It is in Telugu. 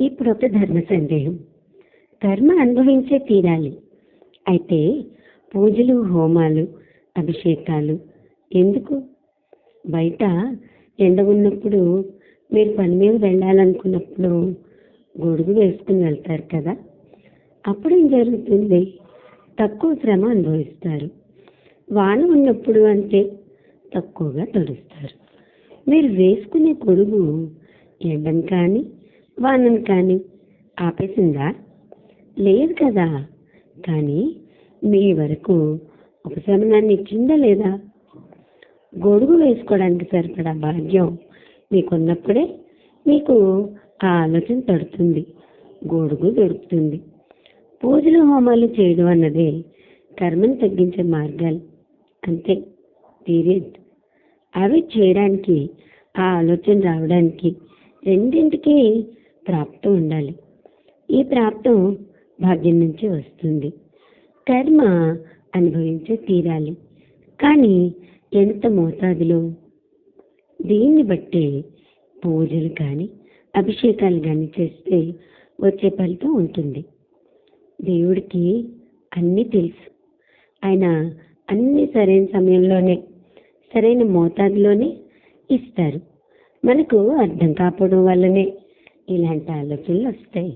ఇప్పుడు ఒక ధర్మ సందేహం. కర్మ అనుభవించే తీరాలి. అయితే పూజలు హోమాలు అభిషేకాలు ఎందుకు? బయట ఎండ ఉన్నప్పుడు మీరు పని మీద వెళ్ళాలనుకున్నప్పుడు గొడుగు వేసుకుని వెళ్తారు కదా. అప్పుడు ఏం జరుగుతుంది? తక్కువ శ్రమ అనుభవిస్తారు. వాన ఉన్నప్పుడు అంటే తక్కువగా తడుస్తారు. మీరు వేసుకునే గొడుగు ఎండను కానీ వానను కానీ ఆపేసిందా? లేదు కదా. కానీ మీ వరకు ఉపశమనాన్ని ఇచ్చిందా లేదా? గొడుగు వేసుకోవడానికి సరిపడా భాగ్యం మీకున్నప్పుడే మీకు ఆ ఆలోచన తడుతుంది. గొడుగు దొరుకుతుంది. పూజలు హోమాలు చేయడం అన్నదే కర్మను తగ్గించే మార్గాలు. అంతే పీరియడ్. అవి చేయడానికి ఆ ఆలోచన రావడానికి రెండింటికి ప్రాప్తం ఉండాలి. ఈ ప్రాప్తం భాగ్యం నుంచి వస్తుంది. కర్మ అనుభవించే తీరాలి. కానీ ఎంత మోతాదులో? దీన్ని బట్టి పూజలు కానీ అభిషేకాలు కానీ చేస్తే వచ్చే ఫలితం ఉంటుంది. దేవుడికి అన్నీ తెలుసు. ఆయన అన్ని సరైన సమయంలోనే సరైన మోతాదులోనే ఇస్తారు. మనకు అర్థం కాకపోవడం వల్లనే ఇలాంటి ఆలోచనలు వస్తాయి